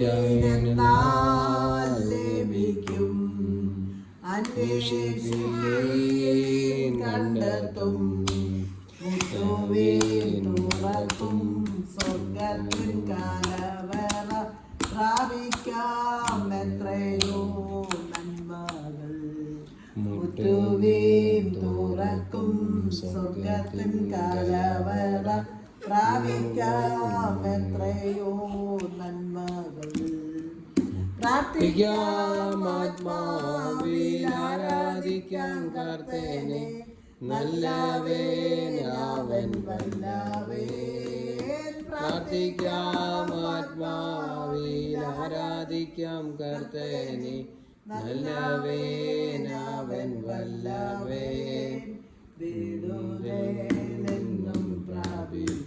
യാചിപ്പിനെന്നാൽ ലഭിക്കും അന്വേഷിക്കുകയും കണ്ടെത്തും തുറക്കും സ്വർഗത്തിൻ കാലവേള പ്രാപിക്കാം എത്രയോ നന്മകൾ മുട്ടുവീൻ തുറക്കും സ്വർഗത്തിൻ കാലവേള പ്രാപിക്കാം എത്രയോ നന്മകൾ. പ്രാർത്ഥിക്കാം ആത്മാവിൽ ആരാധിക്കാം കർത്തേനെ നല്ലവേനാവൻ വല്ലവേൻ പ്രാർത്ഥിക്കാം ആത്മാവിൽ ആരാധിക്കാം കർത്തനെ നല്ലവേനവൻ വല്ലവേ.